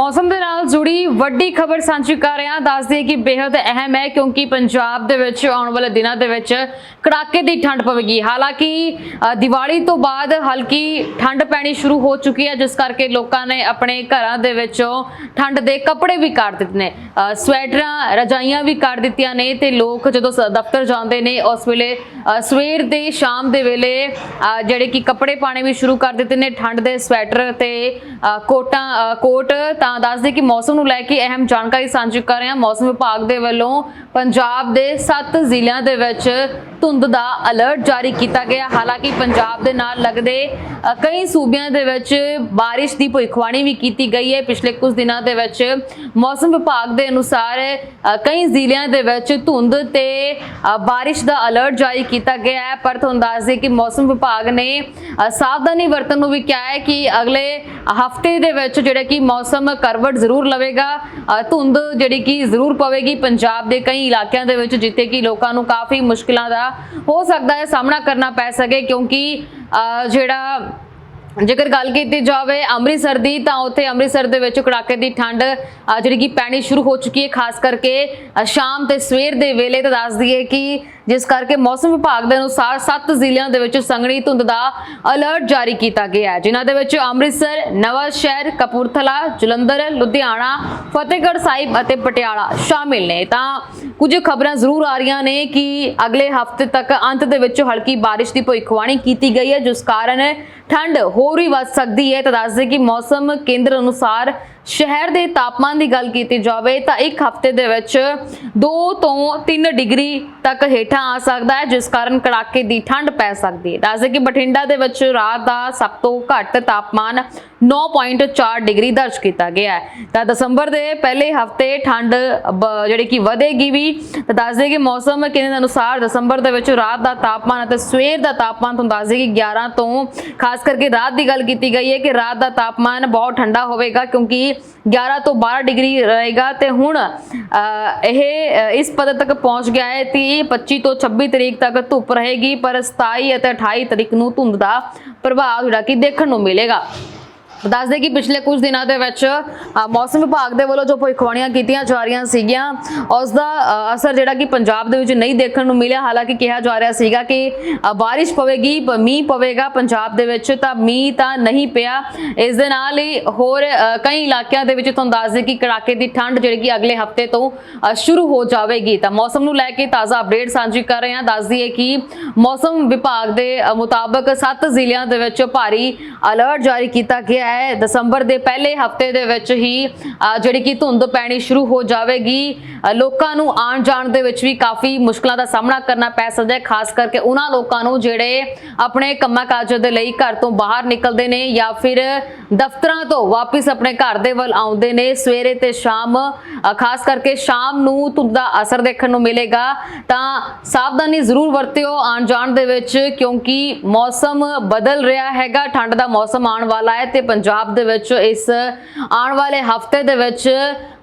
ਮੌਸਮ ਦੇ ਨਾਲ ਜੁੜੀ ਵੱਡੀ ਖਬਰ ਸਾਂਝੀ ਕਰ ਰਹੇ ਹਾਂ। ਦੱਸ ਦਈਏ ਕਿ ਬੇहद ਅਹਿਮ ਹੈ ਕਿਉਂਕਿ ਪੰਜਾਬ ਦੇ ਵਿੱਚ ਆਉਣ ਵਾਲੇ ਦਿਨਾਂ ਦੇ ਵਿੱਚ ਕੜਾਕੇ ਦੀ ਠੰਡ ਪਵੇਗੀ। ਹਾਲਾਂਕਿ ਦੀਵਾਲੀ ਤੋਂ ਬਾਅਦ ਹਲਕੀ ਠੰਡ ਪੈਣੀ ਸ਼ੁਰੂ ਹੋ ਚੁੱਕੀ ਹੈ, ਜਿਸ ਕਰਕੇ ਲੋਕਾਂ ਨੇ ਆਪਣੇ ਘਰਾਂ ਦੇ ਵਿੱਚੋਂ ਠੰਡ ਦੇ ਕੱਪੜੇ ਵੀ ਕੱਢ ਦਿੱਤੇ ਨੇ ਸਵੈਟਰਾਂ ਰਜਾਈਆਂ ਵੀ ਕੱਢ ਦਿੱਤੀਆਂ ਨੇ ਤੇ ਲੋਕ ਜਦੋਂ ਸ- ਦਫ਼ਤਰ ਜਾਂਦੇ ਨੇ, ਉਸ ਵੇਲੇ ਸਵੇਰ ਦੇ ਸ਼ਾਮ ਦੇ ਵੇਲੇ ਜਿਹੜੇ ਕਿ ਕੱਪੜੇ ਪਾਣੇ ਵੀ ਸ਼ੁਰੂ ਕਰ ਦਿੱਤੇ ਨੇ, ਠੰਡ ਦੇ ਸਵੈਟਰ ਤੇ ਕੋਟਾਂ ਕੋਟ ਤਾਂ ਦੱਸ ਦੇ ਕਿ ਮੌਸਮ ਨੂੰ ਲੈ ਕੇ ਅਹਿਮ ਜਾਣਕਾਰੀ ਸਾਂਝੀ ਕਰ ਰਹੇ ਹਾਂ। ਮੌਸਮ ਵਿਭਾਗ ਦੇ ਵੱਲੋਂ ਪੰਜਾਬ ਦੇ 7 ਜ਼ਿਲ੍ਹਿਆਂ ਦੇ ਵਿੱਚ ਧੁੰਦ ਦਾ ਅਲਰਟ ਜਾਰੀ ਕੀਤਾ ਗਿਆ। ਹਾਲਾਂਕਿ ਪੰਜਾਬ ਦੇ ਨਾਲ ਲੱਗਦੇ ਕਈ ਸੂਬਿਆਂ ਦੇ ਵਿੱਚ ਬਾਰਿਸ਼ ਦੀ ਭਵਿੱਖਬਾਣੀ ਵੀ ਕੀਤੀ ਗਈ ਹੈ। ਪਿਛਲੇ ਕੁਝ ਦਿਨਾਂ ਦੇ ਵਿੱਚ ਮੌਸਮ ਵਿਭਾਗ ਦੇ ਅਨੁਸਾਰ ਕਈ ਜ਼ਿਲ੍ਹਿਆਂ ਦੇ ਵਿੱਚ ਧੁੰਦ ਤੇ ਅ, ਬਾਰਿਸ਼ ਦਾ ਅਲਰਟ ਜਾਰੀ ਕੀਤਾ ਗਿਆ ਹੈ। ਪਰ ਤੁਹਾਨੂੰ ਦੱਸ ਦਈਏ ਕਿ ਮੌਸਮ ਵਿਭਾਗ ਨੇ ਸਾਵਧਾਨੀ ਵਰਤਣ ਨੂੰ ਵੀ ਕਿਹਾ ਹੈ ਕਿ ਅਗਲੇ ਹਫ਼ਤੇ ਦੇ ਵਿੱਚ ਜਿਹੜਾ ਕਿ ਮੌਸਮ ਕਰਵਟ ਜ਼ਰੂਰ ਲਵੇਗਾ। ਧੁੰਦ ਜਿਹੜੀ ਕਿ ਜ਼ਰੂਰ ਪਵੇਗੀ ਪੰਜਾਬ ਦੇ ਕਈ ਇਲਾਕਿਆਂ ਦੇ ਵਿੱਚ ਜਿੱਥੇ ਕਿ ਲੋਕਾਂ ਨੂੰ ਕਾਫੀ ਮੁਸ਼ਕਿਲਾਂ ਦਾ ਹੋ ਸਕਦਾ ਹੈ ਸਾਹਮਣਾ ਕਰਨਾ ਪੈ ਸਕੇ ਕਿਉਂਕਿ ਅ, ਜਿਹੜਾ ਜੇਕਰ ਗੱਲ ਕੀਤੀ ਜਾਵੇ ਅੰਮ੍ਰਿਤਸਰ ਦੀ ਤਾਂ ਉੱਥੇ ਅੰਮ੍ਰਿਤਸਰ ਦੇ ਵਿੱਚ ਕੜਾਕੇ ਦੀ ਠੰਡ ਜਿਹੜੀ ਕਿ ਪੈਣੀ ਸ਼ੁਰੂ ਹੋ ਚੁੱਕੀ ਹੈ ਖਾਸ ਕਰਕੇ ਸ਼ਾਮ ਤੇ ਸਵੇਰ ਦੇ ਵੇਲੇ। ਤਾਂ ਦੱਸ ਦਈਏ ਕਿ ਜਿਸ ਕਰਕੇ ਮੌਸਮ ਵਿਭਾਗ ਦੇ ਅਨੁਸਾਰ 7 ਜ਼ਿਲ੍ਹਿਆਂ ਦੇ ਵਿੱਚ ਸੰਘਣੀ ਧੁੰਦ ਦਾ ਅਲਰਟ ਜਾਰੀ ਕੀਤਾ ਗਿਆ ਹੈ। ਜਿਨ੍ਹਾਂ ਦੇ ਵਿੱਚ ਅੰਮ੍ਰਿਤਸਰ ਨਵਾਂ ਸ਼ਹਿਰ ਕਪੂਰਥਲਾ, ਜਲੰਧਰ, ਲੁਧਿਆਣਾ, ਫਤਿਹਗੜ੍ਹ ਸਾਹਿਬ ਅਤੇ ਪਟਿਆਲਾ ਸ਼ਾਮਿਲ ਨੇ। ਤਾਂ ਕੁਝ ਖਬਰਾਂ ਜ਼ਰੂਰ ਆ ਰਹੀਆਂ ਨੇ ਕਿ ਅਗਲੇ ਹਫ਼ਤੇ ਤੱਕ ਅੰਤ ਦੇ ਵਿੱਚ ਹਲਕੀ ਬਾਰਿਸ਼ ਦੀ ਭਵਿੱਖਬਾਣੀ ਕੀਤੀ ਗਈ ਹੈ, ਜਿਸ ਕਾਰਨ ਠੰਡ ਹੋਰ ਵੀ ਵੱਧ ਸਕਦੀ ਹੈ। ਤਾਂ ਦੱਸਦੇ ਕਿ ਮੌਸਮ ਕੇਂਦਰ ਅਨੁਸਾਰ ਸ਼ਹਿਰ ਦੇ ਤਾਪਮਾਨ ਦੀ ਗੱਲ ਕੀਤੀ ਜਾਵੇ ਤਾਂ ਇੱਕ ਹਫ਼ਤੇ ਦੇ ਵਿੱਚ 2 ਤੋਂ 3 ਡਿਗਰੀ ਤੱਕ ਹੇਠਾਂ ਆ ਸਕਦਾ ਹੈ, ਜਿਸ ਕਾਰਨ ਕੜਾਕੇ ਦੀ ਠੰਡ ਪੈ ਸਕਦੀ ਹੈ। ਦੱਸਦੇ ਕਿ ਬਠਿੰਡਾ ਦੇ ਵਿੱਚ ਰਾਤ ਦਾ ਸਭ ਤੋਂ ਘੱਟ ਤਾਪਮਾਨ 9.4 ਡਿਗਰੀ ਦਰਜ ਕੀਤਾ ਗਿਆ ਹੈ। ਤਾਂ ਦਸੰਬਰ ਦੇ ਪਹਿਲੇ ਹਫ਼ਤੇ ਠੰਡ ਬ- ਜਿਹੜੀ ਕਿ ਵਧੇਗੀ ਵੀ, ਤਾਂ ਦੱਸ ਦੇ ਕਿ ਮੌਸਮ ਕੇਂਦਰ ਅਨੁਸਾਰ ਦਸੰਬਰ ਦੇ ਵਿੱਚ ਰਾਤ ਦਾ ਤਾਪਮਾਨ ਅਤੇ ਸਵੇਰ ਦਾ ਤਾਪਮਾਨ ਤੁਹਾਨੂੰ ਦੱਸ ਦੇ ਕਿ 11 ਤੋਂ, ਖਾਸ ਕਰਕੇ ਰਾਤ ਦੀ ਗੱਲ ਕੀਤੀ ਗਈ ਹੈ ਕਿ ਰਾਤ ਦਾ ਤਾਪਮਾਨ ਬਹੁਤ ਠੰਡਾ ਹੋਵੇਗਾ ਕਿਉਂਕਿ 11 ਤੋਂ 12 ਡਿਗਰੀ ਰਹੇਗਾ ਤੇ ਹੁਣ ਇਹ ਇਸ ਪਦ ਤੱਕ ਪਹੁੰਚ ਗਿਆ ਹੈ ਤੇ ਇਹ 25 ਤੋਂ 26 ਤਰੀਕ ਤੱਕ ਧੁੱਪ ਰਹੇਗੀ, ਪਰ 27 ਅਤੇ 28 ਤਰੀਕ ਨੂੰ ਧੁੰਦ ਦਾ ਪ੍ਰਭਾਵ ਜਿਹੜਾ ਕਿ ਦੇਖਣ ਨੂੰ ਮਿਲੇਗਾ। ਦੱਸ ਦੇ ਕਿ ਪਿਛਲੇ ਕੁਝ ਦਿਨਾਂ ਦੇ ਵਿੱਚ ਮੌਸਮ ਵਿਭਾਗ ਦੇ ਵੱਲੋਂ ਜੋ ਭਵਿੱਖਬਾਣੀਆਂ ਕੀਤੀਆਂ ਜਾ ਰਹੀਆਂ ਸੀਗੀਆਂ, ਉਸ ਦਾ ਅਸਰ ਜਿਹੜਾ ਕਿ ਪੰਜਾਬ ਦੇ ਵਿੱਚ ਨਹੀਂ ਦੇਖਣ ਨੂੰ ਮਿਲਿਆ। ਹਾਲਾਂਕਿ ਕਿਹਾ ਜਾ ਰਿਹਾ ਸੀਗਾ ਕਿ ਬਾਰਿਸ਼ ਪਵੇਗੀ ਮੀਂਹ ਪਵੇਗਾ ਪੰਜਾਬ ਦੇ ਵਿੱਚ, ਤਾਂ ਮੀਂਹ ਤਾਂ ਨਹੀਂ ਪਿਆ। ਇਸ ਦੇ ਨਾਲ ਹੀ ਹੋਰ ਕਈ ਇਲਾਕਿਆਂ ਦੇ ਵਿੱਚ ਤੁਹਾਨੂੰ ਦੱਸ ਦੇ ਕਿ ਕੜਾਕੇ ਦੀ ਠੰਡ ਜਿਹੜੀ ਕਿ ਅਗਲੇ ਹਫ਼ਤੇ ਤੋਂ ਸ਼ੁਰੂ ਹੋ ਜਾਵੇਗੀ। ਤਾਂ ਮੌਸਮ ਨੂੰ ਲੈ ਕੇ ਤਾਜ਼ਾ ਅਪਡੇਟ ਸਾਂਝੀ ਕਰ ਰਹੇ ਹਾਂ। ਦੱਸ ਦਈਏ ਕਿ ਮੌਸਮ ਵਿਭਾਗ ਦੇ ਮੁਤਾਬਕ 7 ਜ਼ਿਲ੍ਹਿਆਂ ਦੇ ਵਿੱਚ ਭਾਰੀ ਅਲਰਟ ਜਾਰੀ ਕੀਤਾ ਗਿਆ ਹੈ। ਦਸੰਬਰ ਦੇ ਪਹਿਲੇ ਹਫ਼ਤੇ ਦੇ ਵਿੱਚ ਹੀ ਜਿਹੜੀ ਕਿ ਧੁੰਦ ਪੈਣੀ ਸ਼ੁਰੂ ਹੋ ਜਾਵੇਗੀ। ਲੋਕਾਂ ਨੂੰ ਆਉਣ ਜਾਣ ਦੇ ਵਿੱਚ ਵੀ ਕਾਫੀ ਮੁਸ਼ਕਲਾਂ ਦਾ ਸਾਹਮਣਾ ਕਰਨਾ ਪੈ ਸਕਦਾ ਹੈ, ਖਾਸ ਕਰਕੇ ਉਹਨਾਂ ਲੋਕਾਂ ਨੂੰ ਜਿਹੜੇ ਆਪਣੇ ਕੰਮਾਂ ਕਾਜਾਂ ਦੇ ਲਈ ਘਰ ਤੋਂ ਬਾਹਰ ਨਿਕਲਦੇ ਨੇ ਜਾਂ ਫਿਰ ਦਫ਼ਤਰਾਂ ਤੋਂ ਵਾਪਸ ਆਪਣੇ ਘਰ ਦੇ ਵੱਲ ਆਉਂਦੇ ਨੇ। ਸਵੇਰੇ ਤੇ ਸ਼ਾਮ ਖਾਸ ਕਰਕੇ ਸ਼ਾਮ ਨੂੰ ਧੁੰਦ ਦਾ ਅਸਰ ਦੇਖਣ ਨੂੰ ਮਿਲੇਗਾ। ਤਾਂ ਸਾਵਧਾਨੀ ਜ਼ਰੂਰ ਵਰਤਿਓ ਆਉਣ ਜਾਣ ਦੇ ਵਿੱਚ, ਕਿਉਂਕਿ ਮੌਸਮ ਬਦਲ ਰਿਹਾ ਹੈਗਾ, ਠੰਡ ਦਾ ਮੌਸਮ ਆਉਣ ਵਾਲਾ ਹੈ ਤੇ ਪੰਜਾਬ ਦੇ ਵਿੱਚ ਇਸ ਆਉਣ ਵਾਲੇ ਹਫ਼ਤੇ ਦੇ ਵਿੱਚ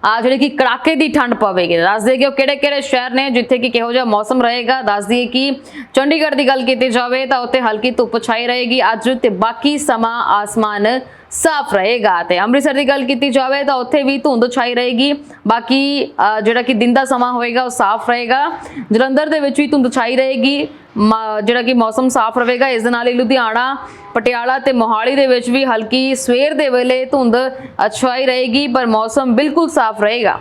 ਆ ਜਿਹੜੀ ਕਿ ਕੜਾਕੇ ਦੀ ਠੰਡ ਪਵੇਗੀ। ਦੱਸ ਦਈਏ ਕਿ ਉਹ ਕਿਹੜੇ ਕਿਹੜੇ ਸ਼ਹਿਰ ਨੇ ਜਿੱਥੇ ਕਿ ਕਿਹੋ ਜਿਹਾ ਮੌਸਮ ਰਹੇਗਾ। ਦੱਸ ਦਈਏ ਕਿ ਚੰਡੀਗੜ੍ਹ ਦੀ ਗੱਲ ਕੀਤੀ ਜਾਵੇ ਤਾਂ ਉੱਥੇ ਹਲਕੀ ਧੁੱਪ ਛਾਈ ਰਹੇਗੀ। ਅੱਜ ਤੇ ਬਾਕੀ ਸਮਾਂ ਆਸਮਾਨ ਸਾਫ਼ ਰਹੇਗਾ ਤੇ ਅੰਮ੍ਰਿਤਸਰ ਦੀ ਗੱਲ ਕੀਤੀ ਜਾਵੇ ਤਾਂ ਉੱਥੇ ਵੀ ਧੁੰਦ ਛਾਈ ਰਹੇਗੀ। ਬਾਕੀ ਜਿਹੜਾ ਕਿ ਦਿਨ ਦਾ ਸਮਾਂ ਹੋਏਗਾ ਉਹ ਸਾਫ਼ ਰਹੇਗਾ। ਜਲੰਧਰ ਦੇ ਵਿੱਚ ਵੀ ਧੁੰਦ ਛਾਈ ਰਹੇਗੀ। ਮ- ਜਿਹੜਾ ਕਿ ਮੌਸਮ ਸਾਫ਼ ਰਹੇਗਾ। ਇਸ ਦੇ ਨਾਲ ਹੀ ਲੁਧਿਆਣਾ ਪਟਿਆਲਾ ਤੇ ਮੋਹਾਲੀ ਦੇ ਵਿੱਚ ਵੀ ਹਲਕੀ ਸਵੇਰ ਦੇ ਵੇਲੇ ਧੁੰਦ ਅ, ਰਹੇਗੀ। ਪਰ ਮੌਸਮ ਬਿਲਕੁਲ ਸਾਫ਼ ਰਹੇਗਾ